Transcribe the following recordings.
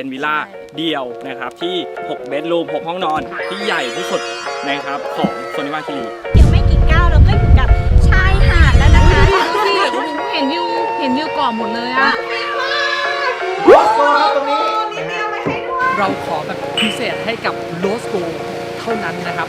เป็นวิลล่าใช่เดียวนะครับที่6เบดรูม6ห้องนอนที่ใหญ่ที่สุดนะครับของโซนิวาคิรีเพียงไม่กี่ก้าวเราก็อยู่กับชายหาดแล้วนะคะดูสิโอ้โหเห็นวิวเห็นวิวเกาะหมดเลยอะรถโกครับตรงนี้นะฮะเราขอแบบพิเศษให้กับโลสโกเท่านั้นนะครับ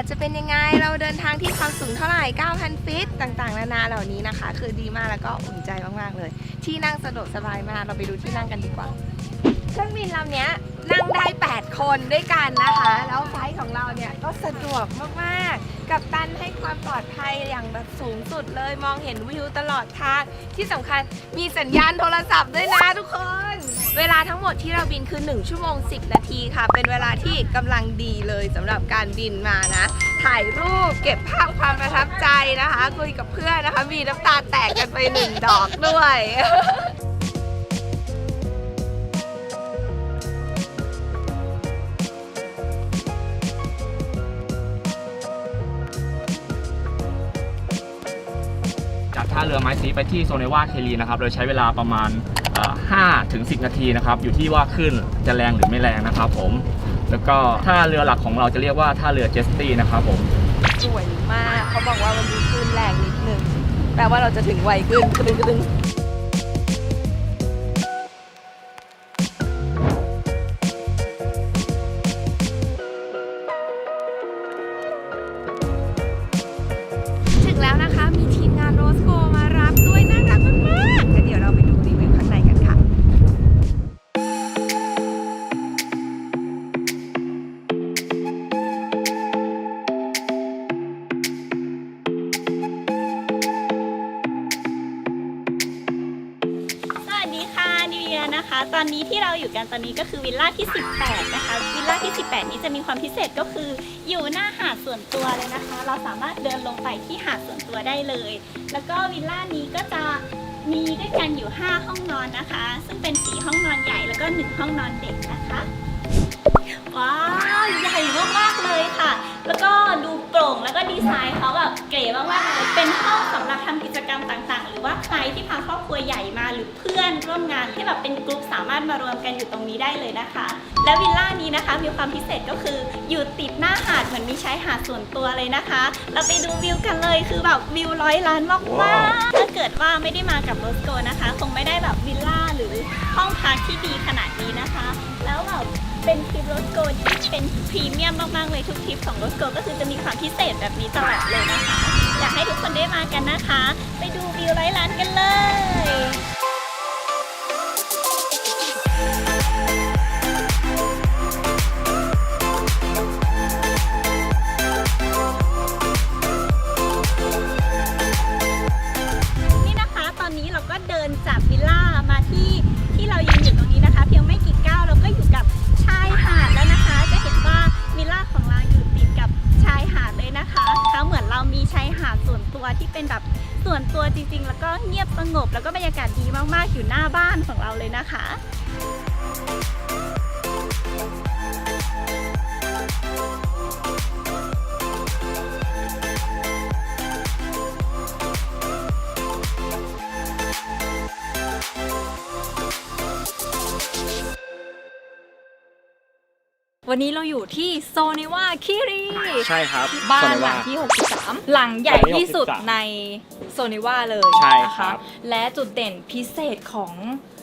ศจะเป็นยังไง เราเดินทางที่ความสูงเท่าไหร่ 9,000 ฟิต ต่างๆ นานาเหล่านี้นะคะ คือดีมากแล้วก็อุ่นใจมากๆเลย ที่นั่งสะดวกสบายมาก เราไปดูที่นั่งกันดีกว่า เครื่องบินลำเนี้ย นั่งได้ 8 คนด้วยกันนะคะ แล้วไฟล์ของเราเนี่ยก็สะดวกมากๆ กับตันให้ความปลอดภัยอย่างแบบสูงสุดเลย มองเห็นวิวตลอดทาง ที่สำคัญมีสัญญาณโทรศัพท์ด้วยนะทุกคน เวลาทั้งหมดที่เราบินคือ 1 ชั่วโมง 10 นาทีค่ะ เป็นเวลาที่กำลังดีเลยสำหรับการบินมานะ ถ่ายรูปเก็บภาพความประทับใจนะคะ คุยกับเพื่อนนะคะ มีน้ำตาแตกกันไปหนึ่งดอกด้วยากท่าเรือไม้ซีไปที่โซเนวาเคลีนะครับโดยใช้เวลาประมาณ5ถึง10 นาทีนะครับ อยู่ที่ว่าขึ้นจะแรงหรือไม่แรงนะครับผม แล้วก็ท่าเรือหลักของเราจะเรียกว่าท่าเรือเจสตี้นะครับผมสวยมากเขาบอกว่าวันนี้ขึ้นแรงนิดนึงแปลว่าเราจะถึงไวขึ้นกระดึงกระดึง เราอยู่กันตอนนี้ก็คือวิลล่าที่ 18 นะคะ วิลล่าที่ 18 นี้จะมีความพิเศษก็คืออยู่หน้าหาดส่วนตัวเลยนะคะ เราสามารถเดินลงไปที่หาดส่วนตัวได้เลย แล้วก็วิลล่านี้ก็จะมีด้วยกันอยู่ 5 ห้องนอนนะคะ ซึ่งเป็น 4 ห้องนอนใหญ่แล้วก็ 1 ห้องนอนเด็กนะคะ ว้าวใหญ่มากๆเลยค่ะ แล้วก็ดูโปร่งแล้วก็ดีไซน์เขาแบบเก๋มากๆเลยเป็นห้องสำหรับทำกิจกรรมต่างๆ หรือว่าใครที่พาครอบครัวใหญ่มาหรือเพื่อนร่วมงานที่แบบเป็นกลุ่มสามารถมารวมกันอยู่ตรงนี้ได้เลยนะคะ และวิลล่านี้นะคะมีความพิเศษก็คืออยู่ติดหน้าหาดเหมือนมีชายหาดส่วนตัวเลยนะคะ เราไปดูวิวกันเลยคือแบบวิวร้อยล้านมากๆถ้าเกิดว่าไม่ได้มากับโรสโกนะคะ คงไม่ได้แบบวิลล่าหรือห้องพักที่ดีขนาดนี้นะคะ แล้วแบบ เป็นทริปโรสโกที่เป็นพรีเมียมมากๆเลยทุกทริปของโรสโกก็คือจะมีความพิเศษแบบนี้ตลอดเลยนะคะ อยากให้ทุกคนได้มากันนะคะ ไปดูวิวร้อยล้านกันเลย อยู่หน้าบ้านของเราเลยนะคะ วันนี้เราอยู่ที่โซนิวาคิรีใช่ครับบ้านโซเวหลังที่ 63 หลังใหญ่ที่สุดหลังที่63ในโซนิวาเลยใช่นะครัคะบและจุดเด่นพิเศษของ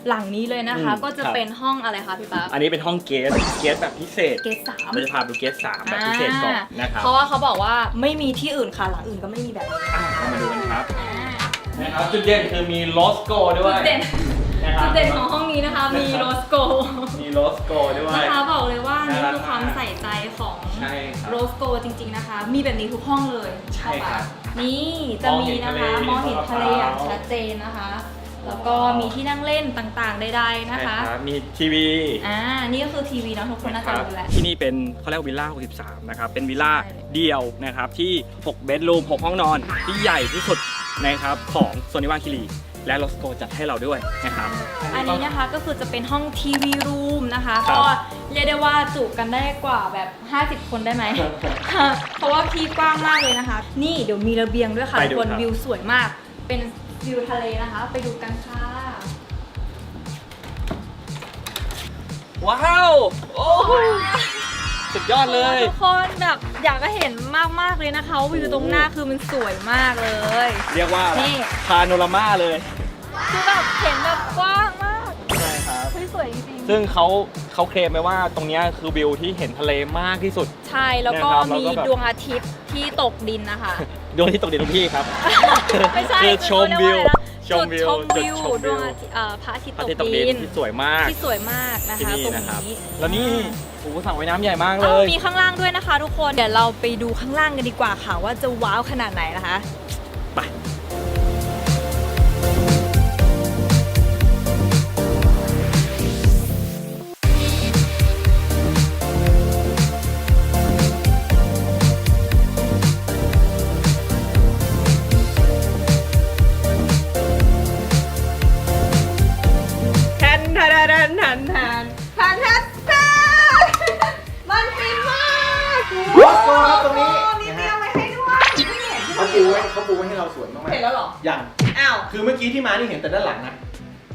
หลังนี้เลยนะคะอืมก็จะครับเป็นห้องอะไรคะพี่ปั๊บอันนี้เป็นห้องเกสเกสแบบพิเศษ เกสสามเราจะพาดูเกสสามแบบพิเศษก่อนนะครับเพราะว่าเขาบอกว่าไม่มีที่อื่นค่ะหลังอื่นก็ไม่มีแบบนี้อะเรามาดูกันครับอ่านะครับจุดเด่นคือมีโลสโกด้วจุยดเด่น นะครับ จุดเด่นของห้องนี้นะคะ มีโรสโกมีโลสโกด้วย นะคะบอกเลยว่านี่น่ารักคือความมากใส่ใจของใช่ครับโรสโกจริง ๆนะคะ มีแบบนี้ทุกห้องเลยใช่ครับนี่จะมีนะคะมมอองงเห็เห็นนทะทะเลเลอย่างชัดเจนนะคะ แล้วก็มีที่นั่งเล่นต่างๆใดๆนะคะใช่รับมีทีวี อ่านี่ก็คือทีวีเนาะทุกคนน่าจะรู้แหละที่นี่เป็นเขาเรียกว่าวิลล่า 63 นะครับ เป็นวิลล่าใช่ เดียวนะครับที่ 6 เบดรูม 6 ห้องนอนที่ใหญ่ที่สุดนะครับของโซนิวาคิรี และโรสโกจัดให้เราด้วยนะครับ อันนี้นะคะก็คือจะเป็นห้องทีวีรูมนะคะ ครับ ก็เรียกได้ว่าจุกันได้กว่าแบบ 50 คนได้ไหม เพราะว่าที่กว้างมากเลยนะคะ นี่เดี๋ยวมีระเบียงด้วยค่ะไปทุดูกคนครับ วิวสวยมาก เป็นวิวทะเลนะคะ ไปดูกันค่ะ ว้าว โอ้โหสุดยอดเลย ทุกคนแบบอยากจะเห็นมาก ๆ เลยนะคะว่าวิวตรงหน้าคือมันสวยมากเลย เรียกว่านี่ พาโนรามาเลย คือแบบเห็นแบบกว้างมากใช่ครับ เฮ้ยสวยจริงๆซึ่งเขาเขาเคลมไปว่าตรงเนี้ยคือวิวที่เห็นทะเลมากที่สุดใช่แล้วก็เนี่ยครับแล้วมีก็แบบ ดวงอาทิตย์ที่ตกดินนะคะ ดวงที่ตกดินทุกที่ครับ ไม่ใช่คือชมวิวชจุมดวิวชมวิวจุดชมวิวดวงอาทิตย์เอ่อพระอาทิตย์พระตอาทิตย์ตกกดิดินนที่สวยมาก ที่สวยมากนะที่คะนี่ตรงนะครับ นี้แล้วนี่โอ้โหสระว่ายน้ำใหญ่มากเลเอ้าย มีข้างล่างด้วยนะคะ ทุกคนเดี๋ยวเราไปดูข้างล่างกันดีกว่าค่ะ ว่าจะว้าวขนาดไหนนะคะ ปูไว้เขาปูไว้ให้เราสวยมากๆเห็นแล้วเหรอยังอ้าว คือเมื่อกี้ที่มานี่เห็นแต่ด้านหลังนะ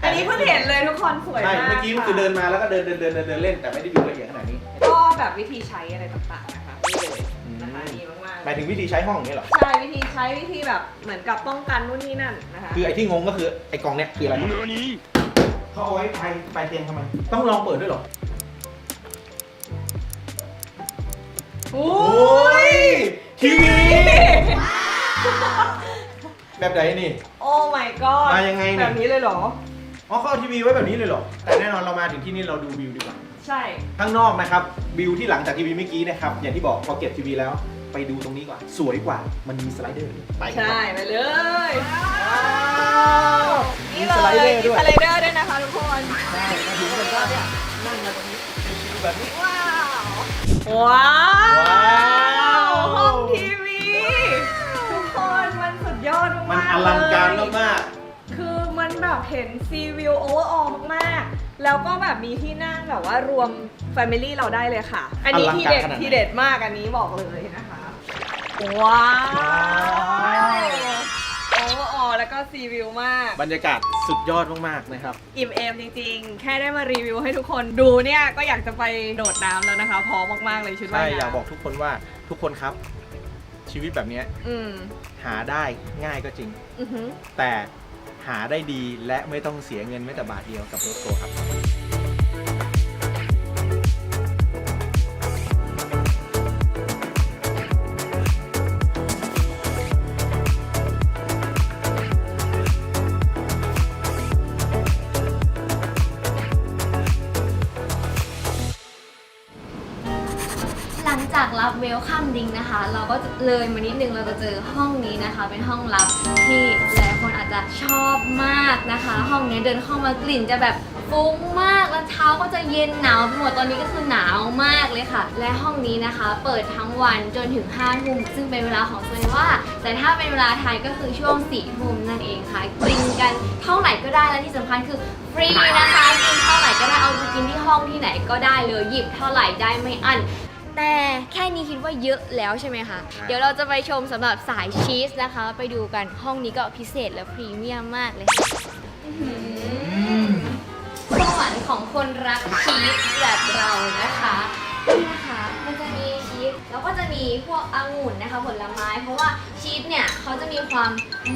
อันนี้เพิ่งเห็นเลยทุกคนสวยใช่ มากเมื่อกี้มันคือเดินมาแล้วก็เดินเดินเดินเดินเดินเล่นแต่ไม่ได้ดูละเอียดขนาดนี้ก็แบบวิธีใช้อะไรต่างๆนะคะนี่เลยนะคะดีมากหมายถึงวิธีใช้ห้องอย่างนี้เหรอ ๆใช่วิธีใช้วิธีแบบเหมือนกับป้องกันนู่นนี่นั่นนะคะคือไอ้ที่งงก็คือไอ้กล่องเนี้ยคืออะไรเขาเอาไว้ไปไปเตียงทำไม ต้องลองเปิดด้วยเหรอโอ้โอ้ยทีวี แบบไหนนี่ โอ้ my god มายังไงเนี่ย แบบนี้เลยเหรอ อ๋อเขาเอาทีวีไว้แบบนี้เลยเหรอ แต่แน่นอนเรามาถึงที่นี่เราดูวิวดีกว่า ใช่ ข้างนอกนะครับวิวที่หลังจากทีวีเมื่อกี้นะครับ อย่างที่บอกพอเก็บทีวีแล้ว ไปดูตรงนี้ก่อนสวยกว่า มันมีสไลเดอร์ไปกันใช่ครับไปเลยมีนี่เลสไลเดอร์ยด้วยมีสไลเดอร์ด้วยนะคะทุกคน ใช่มาถึงกันก็เนี่ยนั่งกันตรงนี้ชิวๆแบบนี้ว้าว ว้าวว้าว มากๆมันอลังการเลยมากคือมันแบบเห็นซีวิวโอเวอร์ออลมากๆ แล้วก็แบบมีที่นั่งแบบว่ารวมแฟมิลี่เราได้เลยค่ะ อันนี้ที่เด็ดที่เด็ดมากอันนี้บอกเลยนะคะว้าวโอเวอร์ออลแล้วก็ซีวิวมากๆบรรยากาศสุดยอดมากๆนะครับ อิ่มเอมจริงๆ แค่ได้มารีวิวให้ทุกคนดูเนี่ย ก็อยากจะไปโดดน้ำแล้วนะคะพร้อมมากๆเลยชุดใช่ว่ายน้ำอยากบอกทุกคนว่าทุกคนครับ ชีวิตแบบเนี้ยอืมหาได้ง่ายก็จริง อือหือ แต่หาได้ดีและไม่ต้องเสียเงินแม้แต่บาทเดียวกับรถโกครับ จากรับเวลคัมดิงนะคะ เราก็เลยมานิดนึงเราจะเจอห้องนี้นะคะ เป็นห้องลับที่หลายคนอาจจะชอบมากนะคะ ห้องนี้เดินเข้ามากลิ่นจะแบบฟุ้งมากแล้วเช้าก็จะเย็นหนาวไปหมดตอนนี้ก็คือหนาวมากเลยค่ะ และห้องนี้นะคะ เปิดทั้งวันจนถึง5ทุ่มซึ่งเป็นเวลาของโซนว่า แต่ถ้าเป็นเวลาไทยก็คือช่วง4ทุ่มนั่นเองค่ะกินกันเท่าไหร่ก็ได้และที่สำคัญคือฟรีนะคะกินเท่าไหร่ก็ได้เอาไปกินที่ห้องที่ไหนก็ได้เลยหยิบเท่าไหร่ได้ไม่อั้น แต่แค่นี้คิดว่าเยอะแล้วใช่ไหมคะ เดี๋ยวเราจะไปชมสำหรับสายชีสนะคะ ไปดูกันห้องนี้ก็พิเศษและพรีเมียมมากเลยค่ะสวรรค์ของคนรักชีสแบบเรานะคะนี่นะคะมันจะมีชีสแล้วก็จะมีพวกองุ่นนะคะผลไม้ เพราะว่าชีสเนี่ยเขาจะมีความ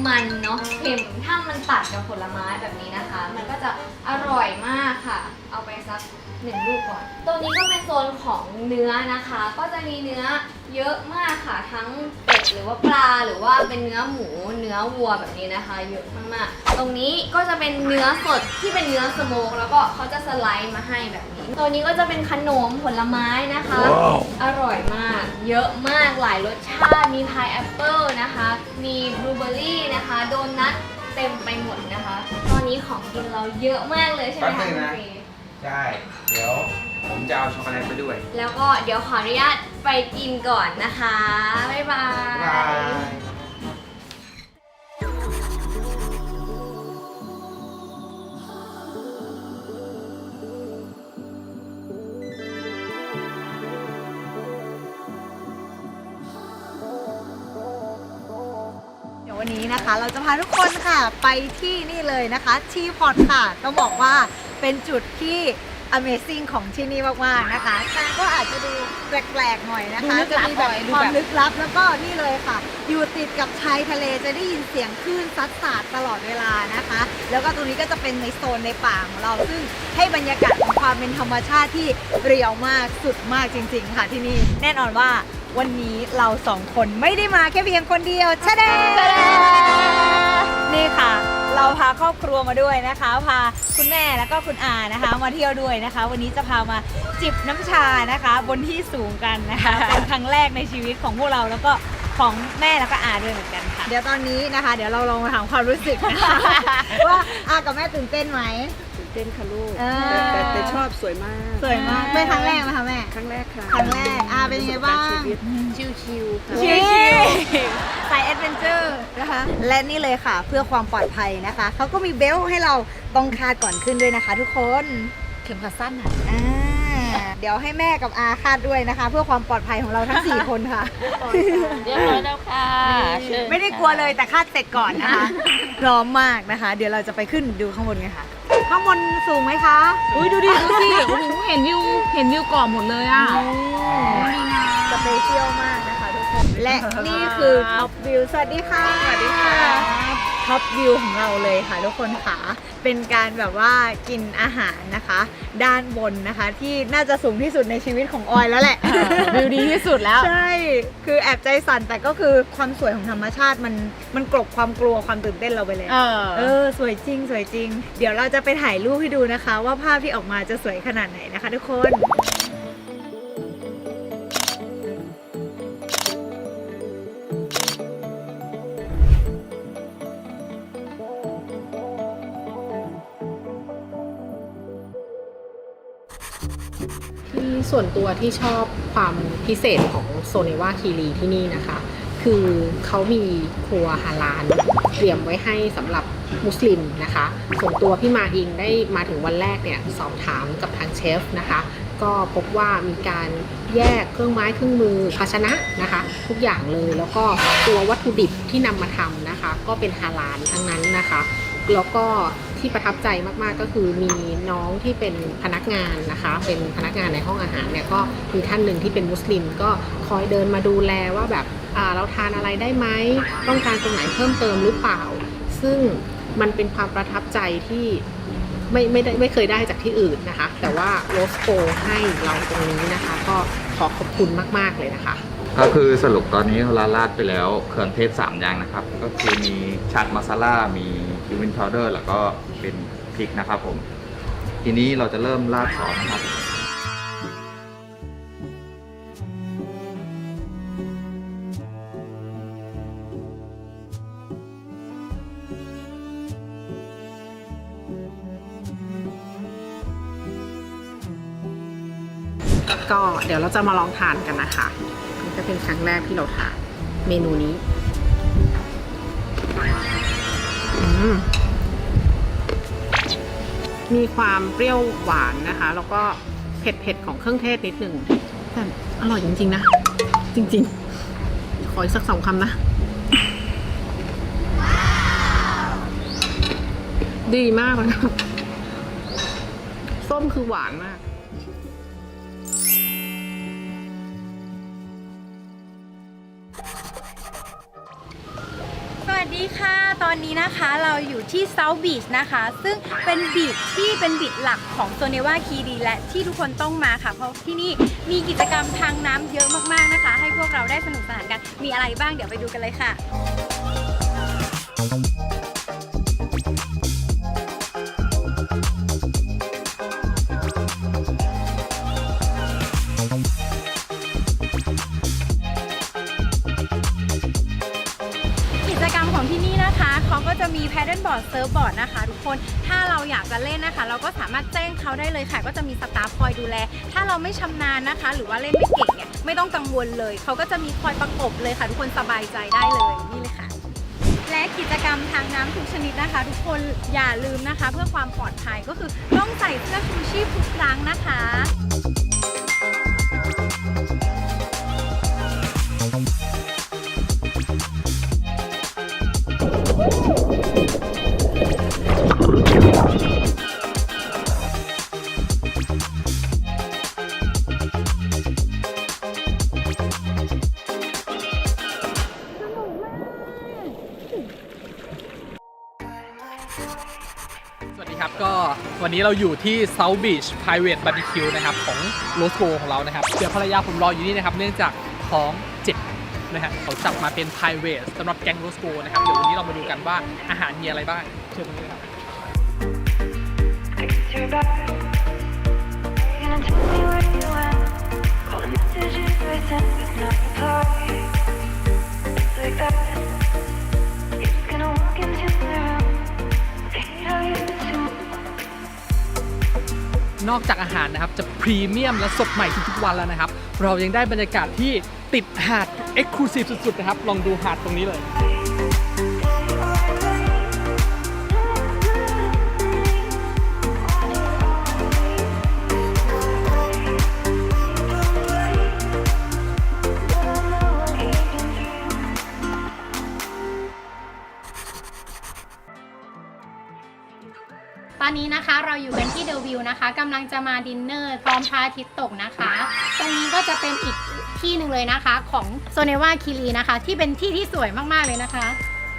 มันเนาะเค็มถ้ามันตัดกับผลไม้แบบนี้นะคะ มันก็จะอร่อยมากค่ะ เอาไปสัก หนึ่งลูกก่อน ตรงนี้ก็เป็นโซนของเนื้อนะคะ ก็จะมีเนื้อเยอะมากค่ะ ทั้งเป็ดหรือว่าปลาหรือว่าเป็นเนื้อหมู เนื้อวัวแบบนี้นะคะ เยอะมากๆ ตรงนี้ก็จะเป็นเนื้อสดที่เป็นเนื้อสโมกแล้วก็เขาจะสไลด์มาให้แบบนี้ ตัวนี้ก็จะเป็นขนมผลไม้นะคะ อร่อยมาก เยอะมากหลายรสชาติ มีพายแอปเปิลนะคะ มีบลูเบอร์รี่นะคะ โดนัทเต็มไปหมดนะคะ ตอนนี้ของกินเราเยอะมากเลยใช่ไหมคะแป๊บนึงนะคุณฟรี ใช่ เดี๋ยวผมจะเอาช็อกโกแลตไปด้วยแล้วก็เดี๋ยวขออนุญาตไปกินก่อนนะคะ บ๊ายบายบ๊ายบายเดี๋ย นนี้นะคะ เราจะพาทุกคนค่ะไปที่นี่เลยนะคะที่พอร์ตค่ะต้องบอกว่าเป็นจุดที่ Amazing ของที่นี่มากๆนะคะทางก็อาจจะดูแปลกๆหน่อยนะคะ ดูลึกจะลับมีแบบหน่อยดูความแบบ ลึกลับแล้วก็นี่เลยค่ะ อยู่ติดกับชายทะเลจะได้ยินเสียงคลื่นซัดสาดตลอดเวลานะคะ แล้วก็ตรงนี้ก็จะเป็นในโซนในป่าของเรา ซึ่งให้บรรยากาศของความเป็นธรรมชาติที่เรียวมากสุดมากจริง ๆ ค่ะที่นี่ แน่นอนว่า วันนี้เราสองคนไม่ได้มาแค่เพียงคนเดียวชะเดนี่ค่ะ เราพาครอบครัวมาด้วยนะคะ พาคุณแม่แล้วก็คุณอานะคะ มาเที่ยวด้วยนะคะ วันนี้จะพามาจิบน้ำชานะคะ บนที่สูงกันนะคะเป็นครั้งแรกในชีวิตของพวกเราแล้วก็ของแม่แล้วก็อาด้วยเหมือนกันค่ะ เดี๋ยวตอนนี้นะคะ เดี๋ยวเราลองมาถามความรู้สึกนะคะว่าอากับแม่ตื่นเต้นไหมเต้นค่ะลูก เออ แต่แต่แต่ชอบสวยมาก สวยมากเป็นครั้งแรกไหมคะแม่ ครั้งแรกค่ะครั้งแรกอาเป็นยังไงบ้าง ประสบกรณ์ชีวิตชิวๆค่ะ ชิลสายแอดเวนเจอร์นะคะ และนี่เลยค่ะเพื่อความปลอดภัยนะคะ เขาก็มีเบลต์ให้เราต้องคาดก่อนขึ้นด้วยนะคะ ทุกคนเข็มขัดสั้นอะอ่าเดี๋ยวให้แม่กับอาคาดด้วยนะคะ เพื่อความปลอดภัยของเราทั้ง 4 คนค่ะ เรียบร้อยแล้วค่ะเชิญไม่ได้กลัวเลยแต่คาดเสร็จก่อนนะคะ พร้อมมากนะคะ เดี๋ยวเราจะไปขึ้นดูข้างบนกันค่ะ ข้างบนสูงไหมคะ อุ้ยดูดิดูสิโอ้โหเห็นวิวเห็นวิวเกาะหมดเลยอะสเปเชียลมากนะคะทุกคน และนี่คือท็อปวิว สวัสดีค่ะ สวัสดีค่ะ ท็อปวิวของเราเลยค่ะทุกคนค่ะ เป็นการแบบว่ากินอาหารนะคะ ด้านบนนะคะ ที่น่าจะสูงที่สุดในชีวิตของออยแล้วแหละวิวดีที่สุดแล้ว ใช่ คือแอบใจสั่นแต่ก็คือความสวยของธรรมชาติมันมันกลบความกลัวความตื่นเต้นเราไปเลยเออเออ สวยจริง สวยจริง เดี๋ยวเราจะไปถ่ายรูปให้ดูนะคะ ว่าภาพที่ออกมาจะสวยขนาดไหนนะคะ ทุกคน ส่วนตัวที่ชอบความพิเศษของโซเนวาคีรีที่นี่นะคะ คือเขามีครัวฮาลาลเตรียมไว้ให้สำหรับมุสลิมนะคะ ส่วนตัวพี่มาเองได้มาถึงวันแรกเนี่ยสอบถามกับทางเชฟนะคะ ก็พบว่ามีการแยกเครื่องไม้เครื่องมือภาชนะนะคะ ทุกอย่างเลยแล้วก็ตัววัตถุดิบที่นำมาทำนะคะ ก็เป็นฮาลาลทั้งนั้นนะคะ แล้วก็ ที่ประทับใจมากๆ ก็คือมีน้องที่เป็นพนักงานนะคะ เป็นพนักงานในห้องอาหารเนี่ยก็มีท่านหนึ่งที่เป็นมุสลิม ก็คอยเดินมาดูแลว่าแบบเราทานอะไรได้ไหมต้องการตรงไหนเพิ่มเติมหรือเปล่า ซึ่งมันเป็นความประทับใจที่ไม่ไม่ได้ไม่เคยได้จากที่อื่นนะคะ แต่ว่าโรสโกให้เราตรงนี้นะคะ ก็ขอขอบคุณมาก ๆ เลยนะคะ ก็คือสรุปตอนนี้เราราดไปแล้วเครื่องเทศ 3 อย่างนะครับ ก็คือมีชัดมาซาล่ามีคิวินพาวเดอร์ แล้วก็ เป็นพริกนะครับผม ทีนี้เราจะเริ่มราดซอสนะครับก็เดี๋ยวเราจะมาลองทานกันนะคะนี่จะเป็นครั้งแรกที่เราทานเมนูนี้ อืม มีความเปรี้ยวหวานนะคะ แล้วก็เผ็ดๆของเครื่องเทศนิดหนึ่งแต่อร่อยจริง ๆ นะ จริง ๆ ขออีกสักสองคำนะ ดีมากเลยนะส้มคือหวานมาก ดีค่ะ ตอนนี้นะคะเราอยู่ที่ South Beach นะคะ ซึ่งเป็นบีชที่เป็นบีชหลักของโซเนวาคีรีและที่ทุกคนต้องมาค่ะ เพราะที่นี่มีกิจกรรมทางน้ำเยอะมากๆนะคะ ให้พวกเราได้สนุกสนานกัน มีอะไรบ้างเดี๋ยวไปดูกันเลยค่ะ ก็จะมี paddle board surf board นะคะ ทุกคนถ้าเราอยากจะเล่นนะคะ เราก็สามารถแจ้งเขาได้เลยค่ะ ก็จะมีสตาฟคอยดูแล ถ้าเราไม่ชำนาญนะคะ หรือว่าเล่นไม่เก่งเนี่ยไม่ต้องกังวลเลยเขาก็จะมีคอยประกบเลยค่ะ ทุกคนสบายใจได้เลยนี่เลยค่ะและกิจกรรมทางน้ำทุกชนิดนะคะ ทุกคนอย่าลืมนะคะ เพื่อความปลอดภัยก็คือต้องใส่เสื้อชูชีพทุกครั้งนะคะ นี้เราอยู่ที่ South Beach Private Barbecue นะครับของ r o s c o ของเรานะครับเดี๋ยวภรรยาผมรออยู่นี่นะครับเนื่องจากท้องเจ็บนะฮะเขาจับมาเป็น private สำหรับแกง r o s c o นะครับเดี๋ยววันนี้เรามาดูกันว่าอาหารมีอะไรบ้างเชิญตรงนี้เลยครับ นอกจากอาหารนะครับ จะพรีเมียมและสดใหม่ทุกๆวันแล้วนะครับ เรายังได้บรรยากาศที่ติดหาดเอ็กซ์คลูซีฟสุดๆนะครับ ลองดูหาดตรงนี้เลย นะคะกำลังจะมาดินเนอร์พร้อมพระอาทิตย์ตกนะคะ ตรงนี้ก็จะเป็นอีกที่หนึ่งเลยนะคะ ของโซเนวาคิรีนะคะ ที่เป็นที่ที่สวยมากๆเลยนะคะ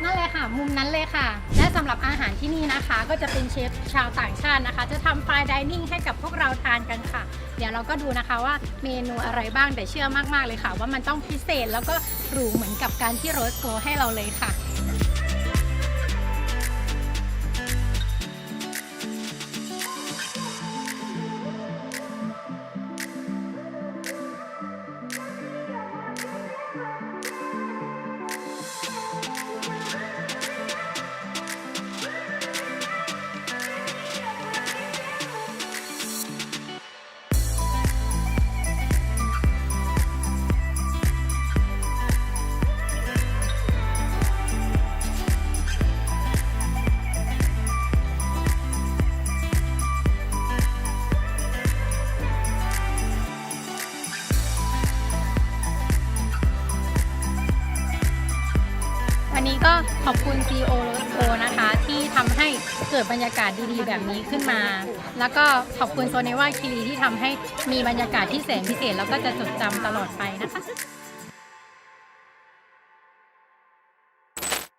นั่นเลยค่ะ มุมนั้นเลยค่ะ และสำหรับอาหารที่นี่นะคะ ก็จะเป็นเชฟชาวต่างชาตินะคะ จะทำไฟดิเนิ่งให้กับพวกเราทานกันค่ะ เดี๋ยวเราก็ดูนะคะว่าเมนูอะไรบ้างแต่เชื่อมากๆเลยค่ะ ว่ามันต้องพิเศษแล้วก็หรูเหมือนกับการที่โรสโกให้เราเลยค่ะ กิดบรรยากาศดีๆ แบบนี้ขึ้นมา แล้วก็ขอบคุณโซเนว่าคิรีที่ทำให้มีบรรยากาศที่แสนพิเศษ แล้วก็จะจดจำตลอดไปนะคะ